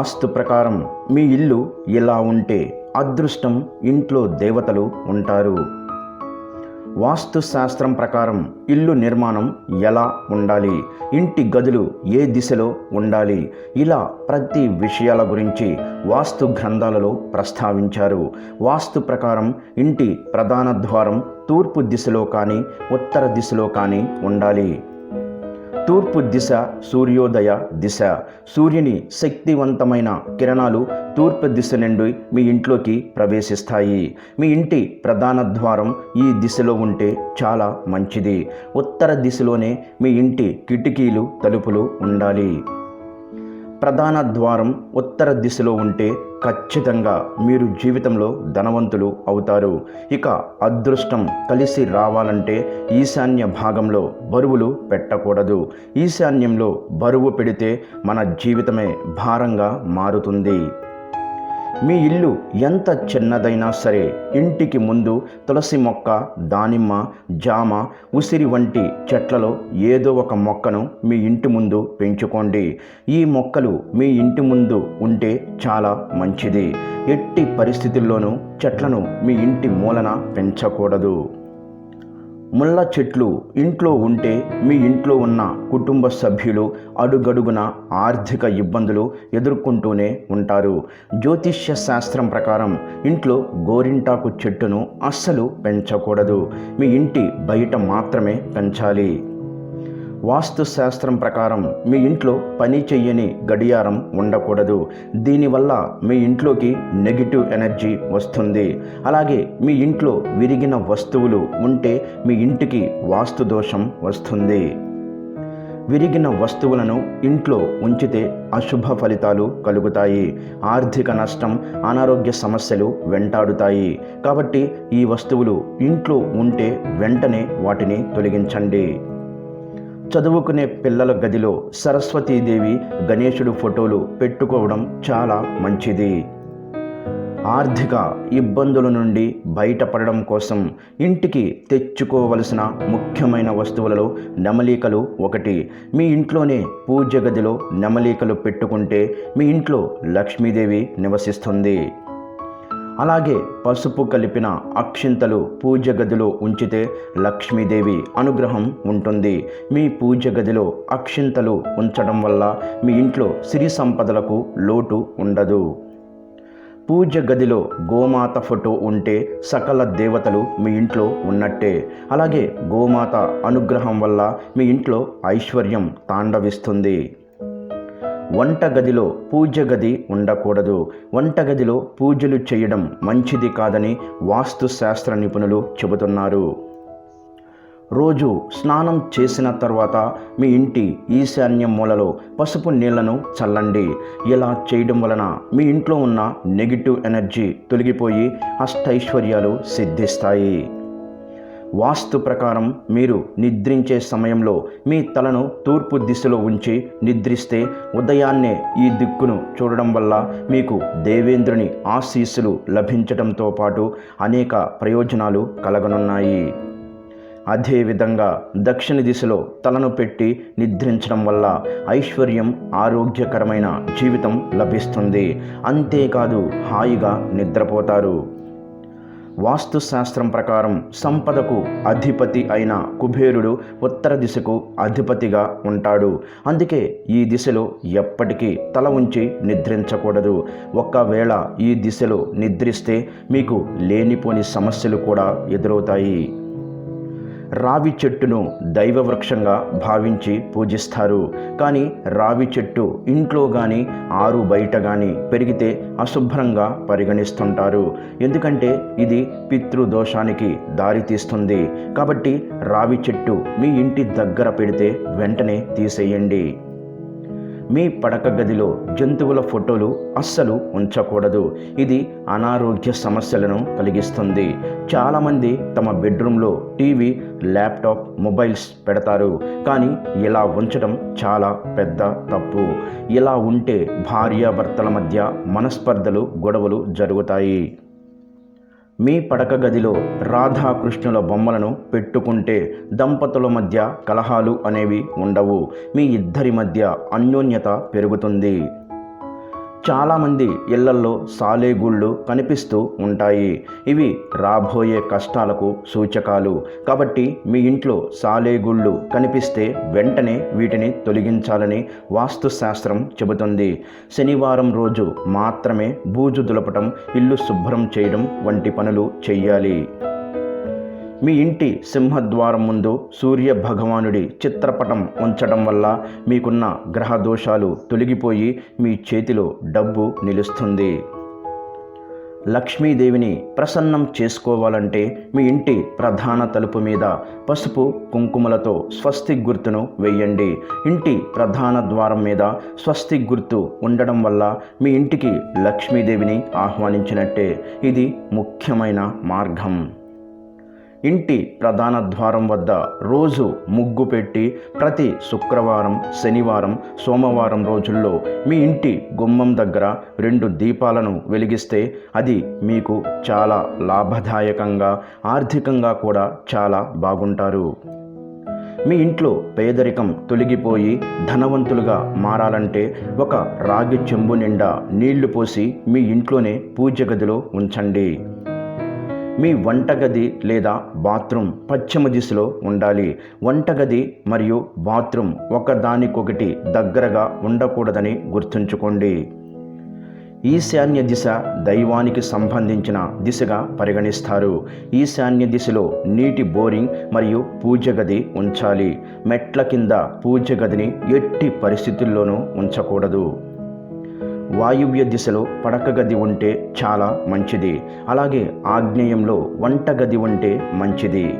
వాస్తు ప్రకారం మీ ఇల్లు ఇలా ఉంటే అదృష్టం ఇంట్లో దేవతలు ఉంటారు. వాస్తు శాస్త్రం ప్రకారం ఇల్లు నిర్మాణం ఎలా ఉండాలి? ఇంటి గదులు ఏ దిశలో ఉండాలి? ఇలా ప్రతి విషయాల గురించి వాస్తు గ్రంథాలలో ప్రస్తావించారు. వాస్తు ప్రకారం ఇంటి ప్రధాన ద్వారం తూర్పు దిశలో కానీ ఉత్తర దిశలో కానీ ఉండాలి. తూర్పు దిశ సూర్యోదయ దిశ. సూర్యుని శక్తివంతమైన కిరణాలు తూర్పు దిశ నుండి మీ ఇంట్లోకి ప్రవేశిస్తాయి. మీ ఇంటి ప్రధాన ద్వారం ఈ దిశలో ఉంటే చాలా మంచిది. ఉత్తర దిశలోనే మీ ఇంటి కిటికీలు తలుపులు ఉండాలి. ప్రధాన ద్వారం ఉత్తర దిశలో ఉంటే ఖచ్చితంగా మీరు జీవితంలో ధనవంతులు అవుతారు. ఇక అదృష్టం కలిసి రావాలంటే ఈశాన్య భాగంలో బరువులు పెట్టకూడదు. ఈశాన్యంలో బరువు పెడితే మన జీవితమే భారంగా మారుతుంది. మీ ఇల్లు ఎంత చిన్నదైనా సరే ఇంటికి ముందు తులసి మొక్క దానిమ్మ జామ ఉసిరి వంటి చెట్లలో ఏదో ఒక మొక్కను మీ ఇంటి ముందు పెంచుకోండి. ఈ మొక్కలు మీ ఇంటి ముందు ఉంటే చాలా మంచిది. ఎట్టి పరిస్థితుల్లోనూ చెట్లను మీ ఇంటి మూలన పెంచకూడదు. ముళ్ళ చెట్లు ఇంట్లో ఉంటే మీ ఇంట్లో ఉన్న కుటుంబ సభ్యులు అడుగడుగున ఆర్థిక ఇబ్బందులు ఎదుర్కొంటూనే ఉంటారు. జ్యోతిష్య శాస్త్రం ప్రకారం ఇంట్లో గోరింటాకు చెట్టును అస్సలు పెంచకూడదు. మీ ఇంటి బయట మాత్రమే పెంచాలి. వాస్తు శాస్త్రం ప్రకారం మీ ఇంట్లో పని చెయ్యని గడియారం ఉండకూడదు. దీనివల్ల మీ ఇంట్లోకి నెగిటివ్ ఎనర్జీ వస్తుంది. అలాగే మీ ఇంట్లో విరిగిన వస్తువులు ఉంటే మీ ఇంటికి వాస్తు దోషం వస్తుంది. విరిగిన వస్తువులను ఇంట్లో ఉంచితే అశుభ ఫలితాలు కలుగుతాయి. ఆర్థిక నష్టం అనారోగ్య సమస్యలు వెంటాడుతాయి. కాబట్టి ఈ వస్తువులు ఇంట్లో ఉంటే వెంటనే వాటిని తొలగించండి. చదువుకునే పిల్లల గదిలో సరస్వతీదేవి గణేశుడు ఫోటోలు పెట్టుకోవడం చాలా మంచిది. ఆర్థిక ఇబ్బందుల నుండి బయటపడడం కోసం ఇంటికి తెచ్చుకోవలసిన ముఖ్యమైన వస్తువులలో నెమలికలు ఒకటి. మీ ఇంట్లోనే పూజ గదిలో నెమలికలు పెట్టుకుంటే మీ ఇంట్లో లక్ష్మీదేవి నివసిస్తుంది. అలాగే పసుపు కలిపిన అక్షింతలు పూజ గదిలో ఉంచితే లక్ష్మీదేవి అనుగ్రహం ఉంటుంది. మీ పూజ గదిలో అక్షింతలు ఉంచడం వల్ల మీ ఇంట్లో సిరి సంపదలకు లోటు ఉండదు. పూజ గదిలో గోమాత ఫోటో ఉంటే సకల దేవతలు మీ ఇంట్లో ఉన్నట్టే. అలాగే గోమాత అనుగ్రహం వల్ల మీ ఇంట్లో ఐశ్వర్యం తాండవిస్తుంది. వంటగదిలో పూజ గది ఉండకూడదు. వంటగదిలో పూజలు చేయడం మంచిది కాదని వాస్తు శాస్త్ర నిపుణులు చెబుతున్నారు. రోజు స్నానం చేసిన తర్వాత మీ ఇంటి ఈశాన్య మూలలో పసుపు నీళ్ళను చల్లండి. ఇలా చేయడం వలన మీ ఇంట్లో ఉన్న నెగిటివ్ ఎనర్జీ తొలగిపోయి అష్టైశ్వర్యాలు సిద్ధిస్తాయి. వాస్తు ప్రకారం మీరు నిద్రించే సమయంలో మీ తలను తూర్పు దిశలో ఉంచి నిద్రిస్తే ఉదయాన్నే ఈ దిక్కును చూడడం వల్ల మీకు దేవేంద్రుని ఆశీస్సులు లభించడంతో పాటు అనేక ప్రయోజనాలు కలగనున్నాయి. అదేవిధంగా దక్షిణ దిశలో తలను పెట్టి నిద్రించడం వల్ల ఐశ్వర్యం ఆరోగ్యకరమైన జీవితం లభిస్తుంది. అంతేకాదు హాయిగా నిద్రపోతారు. వాస్తుశాస్త్రం ప్రకారం సంపదకు అధిపతి అయిన కుబేరుడు ఉత్తర దిశకు అధిపతిగా ఉంటాడు. అందుకే ఈ దిశలో ఎప్పటికీ తల ఉంచి నిద్రించకూడదు. ఒకవేళ ఈ దిశలో నిద్రిస్తే మీకు లేనిపోని సమస్యలు కూడా ఎదురవుతాయి. రావి చెట్టును దైవవృక్షంగా భావించి పూజిస్తారు. కానీ రావి చెట్టు ఇంట్లో కానీ ఆరు బయట కానీ పెరిగితే అశుభ్రంగా పరిగణిస్తుంటారు. ఎందుకంటే ఇది పితృదోషానికి దారితీస్తుంది కాబట్టి రావి చెట్టు మీ ఇంటి దగ్గర పెడితే వెంటనే తీసేయండి. మీ పడక గదిలో జంతువుల ఫోటోలు అస్సలు ఉంచకూడదు. ఇది అనారోగ్య సమస్యలను కలిగిస్తుంది. చాలామంది తమ బెడ్రూమ్లో టీవీ ల్యాప్టాప్ మొబైల్స్ పెడతారు. కానీ ఇలా ఉంచడం చాలా పెద్ద తప్పు. ఇలా ఉంటే భార్యాభర్తల మధ్య మనస్పర్ధలు గొడవలు జరుగుతాయి. మీ పడక గదిలో రాధాకృష్ణుల బొమ్మలను పెట్టుకుంటే దంపతుల మధ్య కలహాలు అనేవి ఉండవు. మీ ఇద్దరి మధ్య అన్యోన్యత పెరుగుతుంది. చాలామంది ఇళ్ళల్లో సాలేగుళ్ళు కనిపిస్తూ ఉంటాయి. ఇవి రాబోయే కష్టాలకు సూచకాలు. కాబట్టి మీ ఇంట్లో సాలేగుళ్ళు కనిపిస్తే వెంటనే వీటిని తొలగించాలని వాస్తుశాస్త్రం చెబుతుంది. శనివారం రోజు మాత్రమే బూజు దులపటం ఇల్లు శుభ్రం చేయడం వంటి పనులు చేయాలి మీ ఇంటి సింహద్వారం ముందు సూర్య భగవానుడి చిత్రపటం ఉంచడం వల్ల మీకున్న గ్రహ దోషాలు తొలగిపోయి మీ చేతిలో డబ్బు నిలుస్తుంది. లక్ష్మీదేవిని ప్రసన్నం చేసుకోవాలంటే మీ ఇంటి ప్రధాన తలుపు మీద పసుపు కుంకుమలతో స్వస్తి గుర్తును వేయండి. ఇంటి ప్రధాన ద్వారం మీద స్వస్తి గుర్తు ఉండడం వల్ల మీ ఇంటికి లక్ష్మీదేవిని ఆహ్వానించినట్టే. ఇది ముఖ్యమైన మార్గం. ఇంటి ప్రధాన ద్వారం వద్ద రోజు ముగ్గు పెట్టి ప్రతి శుక్రవారం శనివారం సోమవారం రోజుల్లో మీ ఇంటి గుమ్మం దగ్గర రెండు దీపాలను వెలిగిస్తే అది మీకు చాలా లాభదాయకంగా ఆర్థికంగా కూడా చాలా బాగుంటారు. మీ ఇంట్లో పేదరికం తొలగిపోయి ధనవంతులుగా మారాలంటే ఒక రాగి చెంబు నిండా నీళ్ళు పోసి మీ ఇంట్లోనే పూజ గదిలో ఉంచండి. మీ వంటగది లేదా బాత్రూమ్ పశ్చిమ దిశలో ఉండాలి. వంటగది మరియు బాత్రూమ్ ఒకదానికొకటి దగ్గరగా ఉండకూడదని గుర్తుంచుకోండి. ఈశాన్య దిశ దైవానికి సంబంధించిన దిశగా పరిగణిస్తారు. ఈశాన్య దిశలో నీటి బోరింగ్ మరియు పూజ గది ఉంచాలి. మెట్ల కింద పూజ గదిని ఎట్టి పరిస్థితుల్లోనూ ఉంచకూడదు. వాయువ్య దిశలో పడక గది ఉంటే చాలా మంచిది. అలాగే ఆగ్నేయంలో వంటగది ఉంటే మంచిది.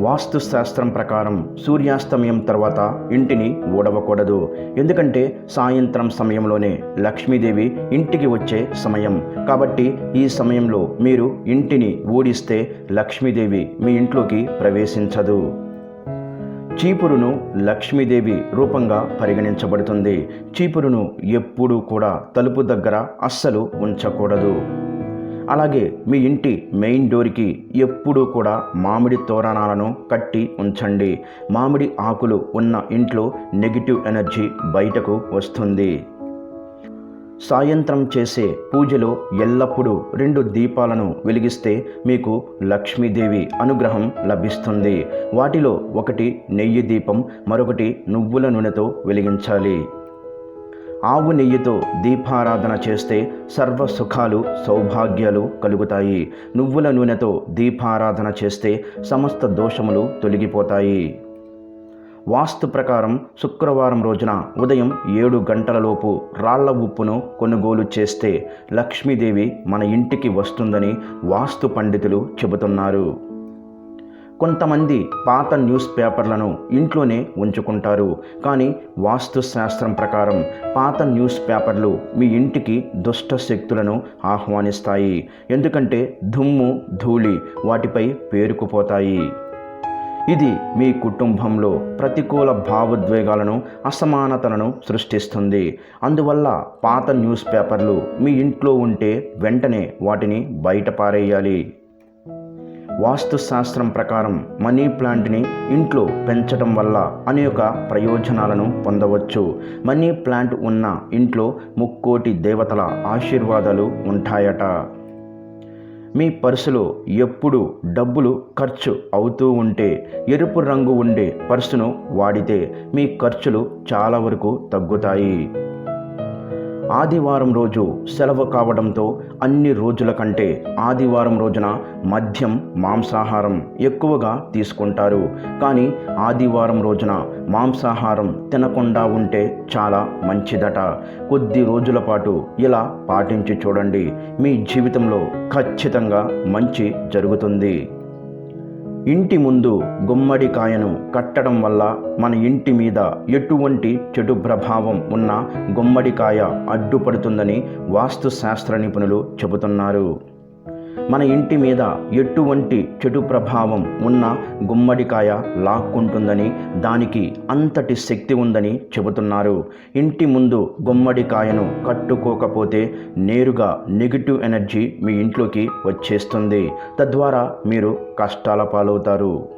వాస్తుశాస్త్రం ప్రకారం సూర్యాస్తమయం తర్వాత ఇంటిని ఊడవకూడదు. ఎందుకంటే సాయంత్రం సమయంలోనే లక్ష్మీదేవి ఇంటికి వచ్చే సమయం. కాబట్టి ఈ సమయంలో మీరు ఇంటిని ఊడిస్తే లక్ష్మీదేవి మీ ఇంట్లోకి ప్రవేశించదు. చీపురును లక్ష్మీదేవి రూపంగా పరిగణించబడుతుంది. చీపురును ఎప్పుడూ కూడా తలుపు దగ్గర అస్సలు ఉంచకూడదు. అలాగే మీ ఇంటి మెయిన్ డోర్కి ఎప్పుడూ కూడా మామిడి తోరణాలను కట్టి ఉంచండి. మామిడి ఆకులు ఉన్న ఇంట్లో నెగిటివ్ ఎనర్జీ బయటకు వస్తుంది. సాయంత్రం చేసే పూజలో ఎల్లప్పుడూ రెండు దీపాలను వెలిగిస్తే మీకు లక్ష్మీదేవి అనుగ్రహం లభిస్తుంది. వాటిలో ఒకటి నెయ్యి దీపం మరొకటి నువ్వుల నూనెతో వెలిగించాలి. ఆవు నెయ్యితో దీపారాధన చేస్తే సర్వ సుఖాలు సౌభాగ్యాలు కలుగుతాయి. నువ్వుల నూనెతో దీపారాధన చేస్తే సమస్త దోషములు తొలగిపోతాయి. వాస్తు ప్రకారం శుక్రవారం రోజున ఉదయం ఏడు గంటలలోపు రాళ్ళ ఉప్పును కొనుగోలు చేస్తే లక్ష్మీదేవి మన ఇంటికి వస్తుందని వాస్తు పండితులు చెబుతున్నారు. కొంతమంది పాత న్యూస్ పేపర్లను ఇంట్లోనే ఉంచుకుంటారు. కానీ వాస్తు శాస్త్రం ప్రకారం పాత న్యూస్ పేపర్లు మీ ఇంటికి దుష్ట శక్తులను ఆహ్వానిస్తాయి. ఎందుకంటే దుమ్ము ధూళి వాటిపై పేరుకుపోతాయి. ఇది మీ కుటుంబంలో ప్రతికూల భావోద్వేగాలను అసమానతలను సృష్టిస్తుంది. అందువల్ల పాత న్యూస్ పేపర్లు మీ ఇంట్లో ఉంటే వెంటనే వాటిని బయట పారేయాలి. వాస్తుశాస్త్రం ప్రకారం మనీ ప్లాంట్ని ఇంట్లో పెంచడం వల్ల అనేక ప్రయోజనాలను పొందవచ్చు. మనీ ప్లాంట్ ఉన్న ఇంట్లో ముక్కోటి దేవతల ఆశీర్వాదాలు ఉంటాయట. మీ పర్సులో ఎప్పుడు డబ్బులు ఖర్చు అవుతూ ఉంటే ఎరుపు రంగు ఉండే పర్సును వాడితే మీ ఖర్చులు చాలా వరకు తగ్గుతాయి. ఆదివారం రోజు సెలవు కావడంతో అన్ని రోజుల కంటే ఆదివారం రోజున మద్యం మాంసాహారం ఎక్కువగా తీసుకుంటారు. కానీ ఆదివారం రోజున మాంసాహారం తినకుండా ఉంటే చాలా మంచిదట. కొద్ది రోజుల పాటు ఇలా పాటించి చూడండి. మీ జీవితంలో ఖచ్చితంగా మంచి జరుగుతుంది. ఇంటి ముందు గుమ్మడికాయను కట్టడం వల్ల మన ఇంటి మీద ఎటువంటి చెడు ప్రభావం ఉన్న గుమ్మడికాయ అడ్డుపడుతుందని వాస్తు శాస్త్ర నిపుణులు చెబుతున్నారు. మన ఇంటి మీద ఎటువంటి చెడు ప్రభావం ఉన్న గుమ్మడికాయ లాక్కుంటుందని దానికి అంతటి శక్తి ఉందని చెబుతున్నారు. ఇంటి ముందు గుమ్మడికాయను కట్టుకోకపోతే నేరుగా నెగిటివ్ ఎనర్జీ మీ ఇంట్లోకి వచ్చేస్తుంది. తద్వారా మీరు కష్టాల పాలవుతారు.